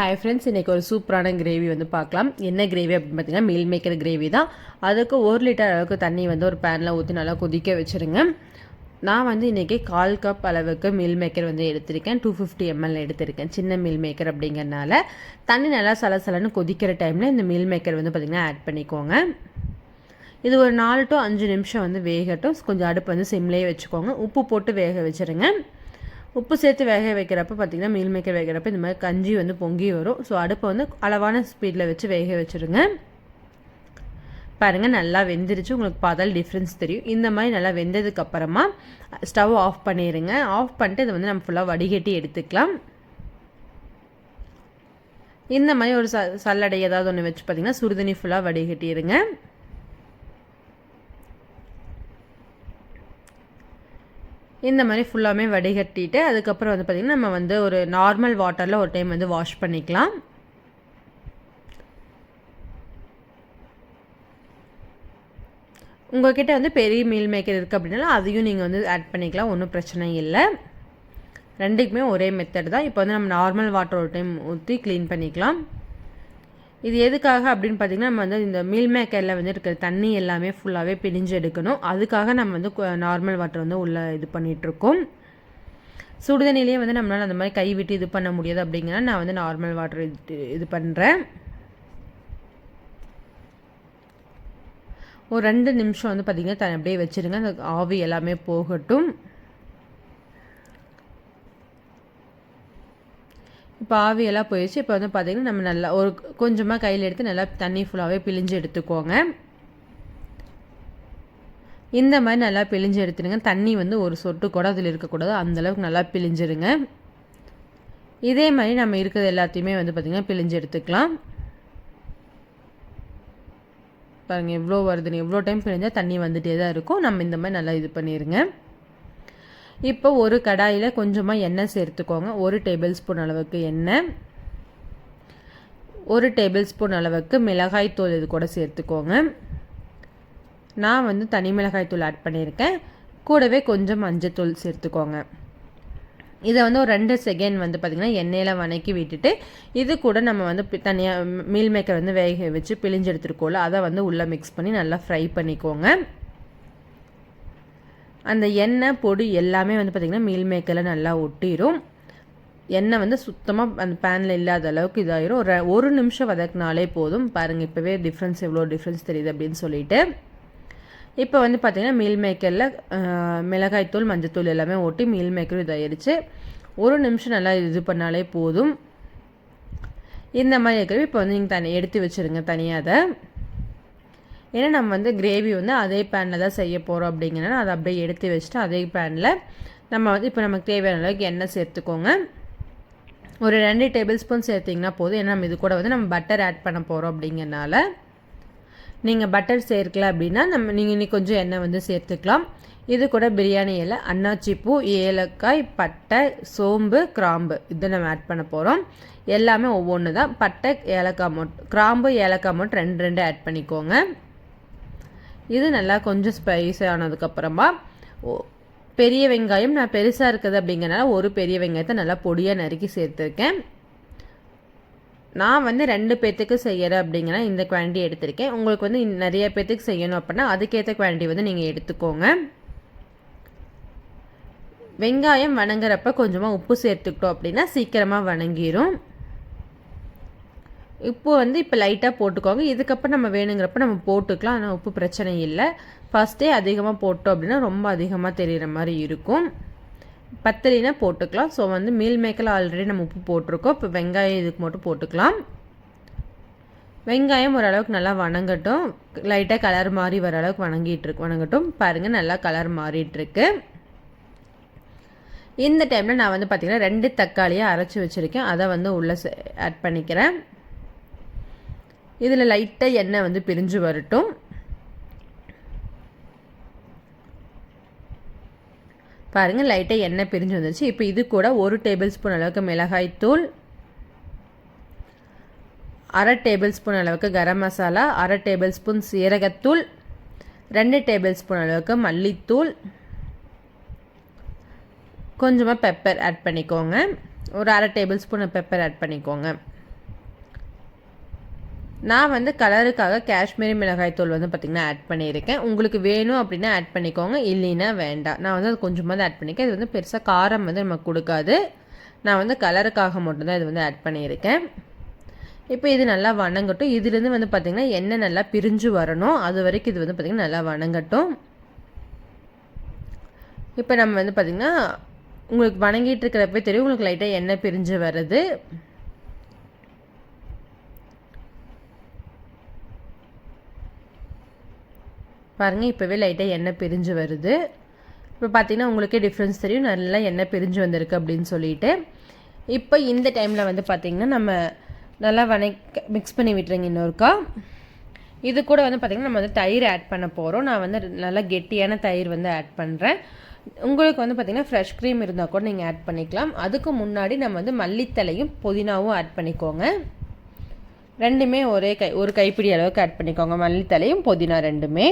Hi friends இன்றைக்கி ஒரு சூப்பரான கிரேவி வந்து பார்க்கலாம். என்ன கிரேவி அப்படின்னு பார்த்தீங்கன்னா மீல் மேக்கர் கிரேவி தான். அதுக்கு ஒரு லிட்டர் அளவுக்கு தண்ணி வந்து ஒரு பேனில் ஊற்றி நல்லா கொதிக்க வச்சுருங்க. நான் வந்து இன்றைக்கி கால் கப் அளவுக்கு மீல் மேக்கர் வந்து எடுத்திருக்கேன். டூ ஃபிஃப்டி எம்எல் எடுத்திருக்கேன். சின்ன மீல் மேக்கர் அப்படிங்கிறனால. தண்ணி நல்லா சலசலன்னு கொதிக்கிற டைமில் இந்த மீல் மேக்கர் வந்து பார்த்திங்கன்னா ஆட் பண்ணிக்கோங்க. இது ஒரு நாலு டு அஞ்சு நிமிஷம் வந்து வேகட்டும். கொஞ்சம் அடுப்பு வந்து சிம்லேயே வச்சுக்கோங்க. உப்பு போட்டு வேக வச்சுருங்க. உப்பு சேர்த்து வேக வைக்கிறப்ப பார்த்திங்கன்னா மீல் மேக்கர் வைக்கிறப்ப இந்த மாதிரி கஞ்சி வந்து பொங்கி வரும். ஸோ அடுப்பை வந்து அளவான ஸ்பீடில் வச்சு வேக வச்சுருங்க. பாருங்கள் நல்லா வெந்துருச்சு. உங்களுக்கு பார்த்தால் டிஃப்ரென்ஸ் தெரியும். இந்த மாதிரி நல்லா வெந்ததுக்கப்புறமா ஸ்டவ் ஆஃப் பண்ணிடுங்க ஆஃப் பண்ணிட்டு இதை வந்து நம்ம ஃபுல்லாக வடிகட்டி எடுத்துக்கலாம். இந்த மாதிரி ஒரு ச சல்லடை ஏதாவது ஒன்று வச்சு பார்த்திங்கன்னா சுடுதண்ணி ஃபுல்லாக வடிகட்டிடுங்க இந்த மாதிரி ஃபுல்லாமே வடிகட்டிட்டு அதுக்கப்புறம் வந்து பார்த்திங்கன்னா நம்ம வந்து ஒரு நார்மல் வாட்டரில் ஒரு டைம் வந்து வாஷ் பண்ணிக்கலாம். உங்கள்கிட்ட வந்து பெரிய மீல் மேக்கர் இருக்குது அப்படின்னாலும் அதையும் நீங்கள் வந்து ஆட் பண்ணிக்கலாம் ஒன்றும் பிரச்சனை இல்லை. ரெண்டுக்குமே ஒரே மெத்தட் தான். இப்போ வந்து நம்ம நார்மல் வாட்டர் ஒரு டைம் ஊற்றி க்ளீன் பண்ணிக்கலாம். இது எதுக்காக அப்படின்னு பார்த்தீங்கன்னா நம்ம வந்து இந்த மீல் மேக்கரில் வந்து இருக்கிற தண்ணி எல்லாமே ஃபுல்லாகவே பிரிஞ்சு எடுக்கணும். அதுக்காக நம்ம வந்து நார்மல் வாட்டர் வந்து உள்ளே இது பண்ணிகிட்ருக்கோம் சுடுதண்ணிலேயே வந்து நம்மளால் அந்த மாதிரி கை விட்டு இது பண்ண முடியாது அப்படிங்கன்னா நான் வந்து நார்மல் வாட்டர் இது இது பண்ணுறேன் ஒரு ரெண்டு நிமிஷம் வந்து பார்த்திங்கன்னா அப்படியே வச்சுருங்க. அந்த ஆவி எல்லாமே போகட்டும். இப்போ ஆவியெல்லாம் போயிடுச்சு இப்போ வந்து பார்த்திங்கன்னா நம்ம நல்லா ஒரு கொஞ்சமாக கையில் எடுத்து நல்லா தண்ணி ஃபுல்லாகவே பிழிஞ்சு எடுத்துக்கோங்க. இந்த மாதிரி நல்லா பிழிஞ்சு எடுத்துடுங்க. தண்ணி வந்து ஒரு சொட்டு கூட அதில் இருக்கக்கூடாது. அந்தளவுக்கு நல்லா பிழிஞ்சிருங்க இதே மாதிரி நம்ம இருக்கிறது எல்லாத்தையுமே வந்து பார்த்திங்கன்னா பிழிஞ்சு எடுத்துக்கலாம். பாருங்கள் எவ்வளோ வருதுன்னு. எவ்வளோ டைம் பிழிஞ்சால் தண்ணி வந்துகிட்டே தான் இருக்கும். நம்ம இந்த மாதிரி நல்லா இது பண்ணிடுங்க. இப்போ ஒரு கடாயில் கொஞ்சமாக எண்ணெய் சேர்த்துக்கோங்க. ஒரு டேபிள் ஸ்பூன் அளவுக்கு எண்ணெய். ஒரு டேபிள் ஸ்பூன் அளவுக்கு மிளகாய் தூள் இது கூட சேர்த்துக்கோங்க. நான் வந்து தனி மிளகாய் தூள் ஆட் பண்ணியிருக்கேன். கூடவே கொஞ்சம் மஞ்சத்தூள் சேர்த்துக்கோங்க. இதை வந்து ஒரு ரெண்டு செகண்ட் வந்து பார்த்திங்கன்னா எண்ணெயில் வணக்கி விட்டுட்டு இது கூட நம்ம வந்து தனியாக மீல் மேக்கர் வந்து வேக வச்சு பிழிஞ்செடுத்துருக்கோம்ல அதை வந்து உள்ளே மிக்ஸ் பண்ணி நல்லா ஃப்ரை பண்ணிக்கோங்க. அந்த எண்ணெய் பொடி எல்லாமே வந்து பார்த்திங்கன்னா மீல் மேக்கரில் நல்லா ஒட்டிடும் எண்ணெய் வந்து சுத்தமாக அந்த பேனில் இல்லாத அளவுக்கு இதாகிடும் ஒரு ஒரு நிமிஷம் வதக்கினாலே போதும். பாருங்கள் இப்போவே டிஃப்ரென்ஸ் எவ்வளோ டிஃப்ரென்ஸ் தெரியுது அப்படின்னு சொல்லிட்டு. இப்போ வந்து பார்த்திங்கன்னா மீல் மேக்கரில் மிளகாய்த்தூள் மஞ்சத்தூள் எல்லாமே ஒட்டி மீல் மேக்கரும் இதாகிடுச்சு ஒரு நிமிஷம் நல்லா இது பண்ணாலே போதும். இந்த மாதிரி இருக்கிற இப்போ வந்து நீங்கள் தனி எடுத்து வச்சுருங்க தனியாக அதை. ஏன்னா நம்ம வந்து கிரேவி வந்து அதே பேனில் தான் செய்ய போகிறோம் அப்படிங்கிறனால அதை அப்படியே எடுத்து வச்சுட்டு அதே பேனில் நம்ம வந்து இப்போ நமக்கு தேவையான அளவுக்கு எண்ணெய் சேர்த்துக்கோங்க. ஒரு ரெண்டு டேபிள் ஸ்பூன் சேர்த்திங்கன்னா போதும். ஏன்னா நம்ம இது கூட வந்து நம்ம பட்டர் ஆட் பண்ண போகிறோம் அப்படிங்கிறனால நீங்கள் பட்டர் சேர்க்கல அப்படின்னா நம்ம நீங்கள் இன்னும் கொஞ்சம் எண்ணெய் வந்து சேர்த்துக்கலாம். இது கூட பிரியாணி இலை அன்னாச்சிப்பூ ஏலக்காய் பட்டை சோம்பு கிராம்பு. இதை நம்ம ஆட் பண்ண போகிறோம் எல்லாமே ஒவ்வொன்று தான் பட்டை ஏலக்காய் மட்டும் கிராம்பு ஏலக்காய் மட்டும் ரெண்டு ரெண்டு ஆட் பண்ணிக்கோங்க. இது நல்லா கொஞ்சம் ஸ்பைஸ் ஆனதுக்கப்புறமா பெரிய வெங்காயம் நான் பெருசாக இருக்குது அப்படிங்கிறனால ஒரு பெரிய வெங்காயத்தை நல்லா பொடியாக நறுக்கி சேர்த்துருக்கேன். நான் வந்து ரெண்டு பேர்த்துக்கு செய்கிறேன் அப்படிங்கன்னா இந்த குவான்டிட்டி எடுத்திருக்கேன். உங்களுக்கு வந்து நிறைய பேர்த்துக்கு செய்யணும் அப்படின்னா அதுக்கேற்ற குவான்டிட்டி வந்து நீங்கள் எடுத்துக்கோங்க. வெங்காயம் வணங்குறப்ப கொஞ்சமாக உப்பு சேர்த்துக்கிட்டோம் அப்படின்னா சீக்கிரமாக வணங்கிடும் உப்பு வந்து இப்போ லைட்டாக போட்டுக்கோங்க. இதுக்கப்புறம் நம்ம வேணுங்கிறப்ப நம்ம போட்டுக்கலாம். ஆனால் உப்பு பிரச்சனை இல்லை. ஃபஸ்ட்டே அதிகமாக போட்டோம் அப்படின்னா ரொம்ப அதிகமாக தெரிகிற மாதிரி இருக்கும். பத்திரினா போட்டுக்கலாம். ஸோ வந்து மீல் மேக்கில் ஆல்ரெடி நம்ம உப்பு போட்டிருக்கோம். இப்போ வெங்காயம் இதுக்கு மட்டும் போட்டுக்கலாம். வெங்காயம் ஓரளவுக்கு நல்லா வணங்கட்டும். லைட்டாக கலர் மாறி வர அளவுக்கு வணங்கிட்டுருக்கு வணங்கட்டும். பாருங்கள் நல்லா கலர் மாறிட்டுருக்கு இந்த டைமில் நான் வந்து பார்த்திங்கன்னா ரெண்டு தக்காளியை அரைச்சி வச்சுருக்கேன். அதை வந்து உள்ளே ஆட் பண்ணிக்கிறேன். இதில் லைட்டாக எண்ணெய் வந்து பிரிஞ்சு வரட்டும். பாருங்கள் லைட்டாக எண்ணெய் பிரிஞ்சு வந்துருச்சு. இப்போ இது கூட ஒரு டேபிள் ஸ்பூன் அளவுக்கு மிளகாய் தூள் அரை டேபிள் ஸ்பூன் அளவுக்கு கரம் மசாலா அரை டேபிள் ஸ்பூன் சீரகத்தூள் ரெண்டு டேபிள் ஸ்பூன் அளவுக்கு மல்லித்தூள். கொஞ்சமாக பெப்பர் ஆட் பண்ணிக்கோங்க. ஒரு அரை டேபிள் ஸ்பூன் பெப்பர் ஆட் பண்ணிக்கோங்க. நான் வந்து கலருக்காக காஷ்மீரி மிளகாய் தூள் வந்து பார்த்திங்கன்னா ஆட் பண்ணியிருக்கேன். உங்களுக்கு வேணும் அப்படின்னா ஆட் பண்ணிக்கோங்க. இல்லைன்னா வேண்டாம். நான் வந்து அது கொஞ்சமாக தான் ஆட் பண்ணியிருக்கேன் இது வந்து பெருசாக காரம் வந்து நமக்கு கொடுக்காது. நான் வந்து கலருக்காக மட்டும்தான் இது வந்து ஆட் பண்ணியிருக்கேன். இப்போ இது நல்லா வணங்கட்டும். இதுலேருந்து வந்து பார்த்திங்கன்னா எண்ணெய் நல்லா பிரிஞ்சு வரணும். அது வரைக்கும் இது வந்து பார்த்திங்கன்னா நல்லா வணங்கட்டும். இப்போ நம்ம வந்து பார்த்திங்கன்னா உங்களுக்கு வணங்கிட்டு இருக்கிறப்ப தெரியும். உங்களுக்கு லைட்டாக எண்ணெய் பிரிஞ்சு வருது. பாருங்கள் இப்போவே லைட்டாக எண்ணெய் பிரிஞ்சு வருது. இப்போ பார்த்தீங்கன்னா உங்களுக்கே டிஃப்ரென்ஸ் தெரியும். நல்லா எண்ணெய் பிரிஞ்சு வந்திருக்கு அப்படின்னு சொல்லிட்டு. இப்போ இந்த டைமில் வந்து பார்த்திங்கன்னா நம்ம நல்லா வணக்க மிக்ஸ் பண்ணி விட்டுருங்க இன்னொருக்கா இது கூட வந்து பார்த்திங்கன்னா நம்ம வந்து தயிர் ஆட் பண்ண போகிறோம் நான் வந்து நல்லா கெட்டியான தயிர் வந்து ஆட் பண்ணுறேன் உங்களுக்கு வந்து பார்த்திங்கன்னா ஃப்ரெஷ் க்ரீம் இருந்தால் கூட நீங்கள் ஆட் பண்ணிக்கலாம். அதுக்கு முன்னாடி நம்ம வந்து மல்லித்தலையும் புதினாவும் ஆட் பண்ணிக்கோங்க. ரெண்டுமே ஒரே கை ஒரு கைப்பிடி அளவுக்கு ஆட் பண்ணிக்கோங்க. மல்லித்தலையும் புதினா ரெண்டுமே.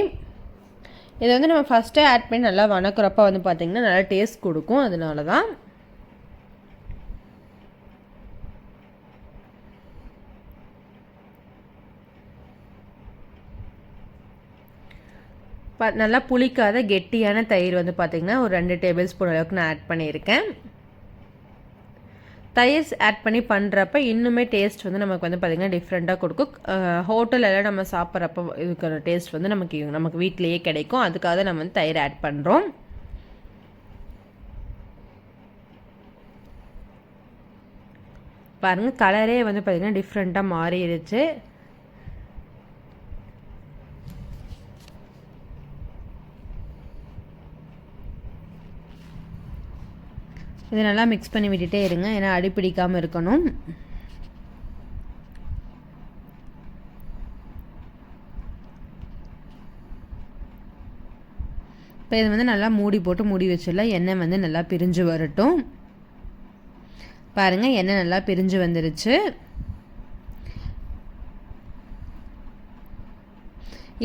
இதை வந்து நம்ம ஃபஸ்ட்டே ஆட் பண்ணி நல்லா வணக்கிறப்ப வந்து பார்த்திங்கன்னா நல்லா டேஸ்ட் கொடுக்கும். அதனால தான் நல்லா புளிக்காத கெட்டியான தயிர் வந்து பார்த்திங்கன்னா ஒரு ரெண்டு டேபிள் ஸ்பூன் அளவுக்கு நான் ஆட் பண்ணியிருக்கேன். தயிர் ஆட் பண்ணி பண்ணுறப்ப இன்னுமே டேஸ்ட் வந்து நமக்கு வந்து பார்த்திங்கன்னா டிஃப்ரெண்ட்டாக கொடுக்கும். ஹோட்டலெல்லாம் நம்ம சாப்பிட்றப்ப இருக்கிற டேஸ்ட் வந்து நமக்கு நமக்கு வீட்லேயே கிடைக்கும். அதுக்காக நம்ம வந்து தயிர் ஆட் பண்ணுறோம் பாருங்கள் கலரே வந்து பார்த்திங்கன்னா டிஃப்ரெண்ட்டாக மாறிடுச்சு. இதை நல்லா மிக்ஸ் பண்ணி விட்டுட்டே இருங்க. ஏன்னா அடி பிடிக்காமல் இருக்கணும். இப்போ இதை வந்து நல்லா மூடி போட்டு மூடி வச்சிடலாம். எண்ணெய் வந்து நல்லா பிரிஞ்சு வரட்டும். பாருங்கள் எண்ணெய் நல்லா பிரிஞ்சு வந்துருச்சு.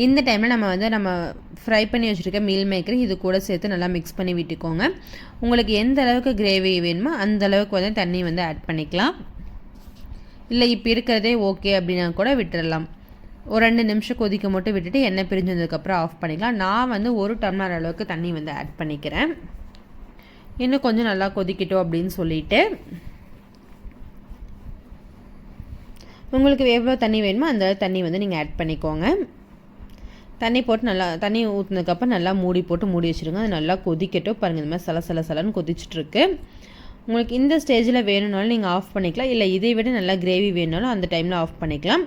இந்த டைமில் நம்ம வந்து நம்ம ஃப்ரை பண்ணி வச்சுருக்க மீல் மேக்கர் இது கூட சேர்த்து நல்லா மிக்ஸ் பண்ணி விட்டுக்கோங்க. உங்களுக்கு எந்த அளவுக்கு கிரேவி வேணுமோ அந்த அளவுக்கு வந்து தண்ணி வந்து ஆட் பண்ணிக்கலாம். இல்லை இப்போ இருக்கிறதே ஓகே அப்படின்னா கூட விட்டுடலாம் ஒரு ரெண்டு நிமிஷம் கொதிக்க மட்டும் விட்டுட்டு எண்ணெய் பிரிஞ்சதுக்கப்புறம் ஆஃப் பண்ணிக்கலாம். நான் வந்து ஒரு டம்ளர் அளவுக்கு தண்ணி வந்து ஆட் பண்ணிக்கிறேன். இன்னும் கொஞ்சம் நல்லா கொதிக்கட்டும் அப்படின்னு சொல்லிட்டு. உங்களுக்கு எவ்வளோ தண்ணி வேணுமோ அந்த தண்ணி வந்து நீங்கள் ஆட் பண்ணிக்கோங்க. தண்ணி போட்டு நல்லா தண்ணி ஊற்றினதுக்கப்புறம் நல்லா மூடி போட்டு மூடி வச்சுருங்க. அது நல்லா கொதிக்கட்டும். பாருங்கள் இந்த மாதிரி சல சல சலன்னு கொதிச்சுட்ருக்கு. உங்களுக்கு இந்த ஸ்டேஜில் வேணும்னாலும் நீங்கள் ஆஃப் பண்ணிக்கலாம். இல்லை இதை விட நல்லா கிரேவி வேணுனாலும் அந்த டைமில் ஆஃப் பண்ணிக்கலாம்.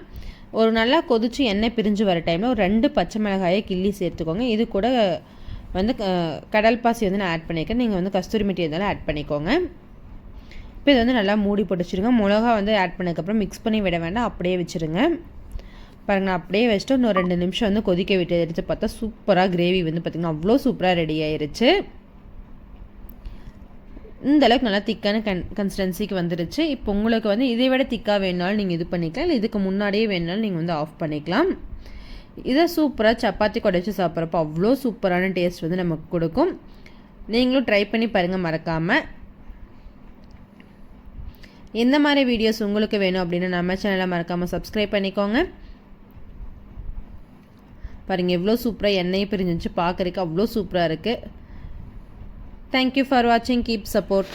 ஒரு நல்லா கொதிச்சு எண்ணெய் பிரிஞ்சு வர டைமில் ஒரு ரெண்டு பச்சை மிளகாயை கிள்ளி சேர்த்துக்கோங்க. இது கூட வந்து கடல் பாசி வந்து நான் ஆட் பண்ணியிருக்கேன் நீங்கள் வந்து கஸ்தூரி மெட்டி இருந்தாலும் ஆட் பண்ணிக்கோங்க. இப்போ இது வந்து நல்லா மூடி போட்டு வச்சுருங்க. மிளகா வந்து ஆட் பண்ணதுக்கப்புறம் மிக்ஸ் பண்ணி விட வேண்டாம். அப்படியே வச்சுருங்க. பாருங்கள் அப்படியே வச்சுட்டு இன்னும் ரெண்டு நிமிஷம் வந்து கொதிக்க விட்டு எடுத்து பார்த்தா சூப்பராக கிரேவி வந்து பார்த்திங்கன்னா அவ்வளோ சூப்பராக ரெடி ஆயிருச்சு. இந்த அளவுக்கு நல்லா திக்கான கன் கன்சிஸ்டன்சிக்கு வந்துருச்சு. இப்போ உங்களுக்கு வந்து இதை விட திக்காக வேணாலும் நீங்கள் இது பண்ணிக்கலாம். இல்லை இதுக்கு முன்னாடியே வேணாலும் நீங்கள் வந்து ஆஃப் பண்ணிக்கலாம். இதை சூப்பராக சப்பாத்தி குடைச்சி சாப்பிட்றப்போ அவ்வளோ சூப்பரான டேஸ்ட் வந்து நமக்கு கொடுக்கும். நீங்களும் ட்ரை பண்ணி பாருங்கள் மறக்காமல் எந்த மாதிரி வீடியோஸ் உங்களுக்கு வேணும் அப்படின்னு நம்ம சேனலை மறக்காமல் சப்ஸ்கிரைப் பண்ணிக்கோங்க. பாருங்கள் எவ்வளோ சூப்பராக எண்ணெயை பிரிஞ்சிச்சு பார்க்குறதுக்கு அவ்வளோ சூப்பராக இருக்குது தேங்க்யூ ஃபார் வாட்சிங் கீப் சப்போர்ட்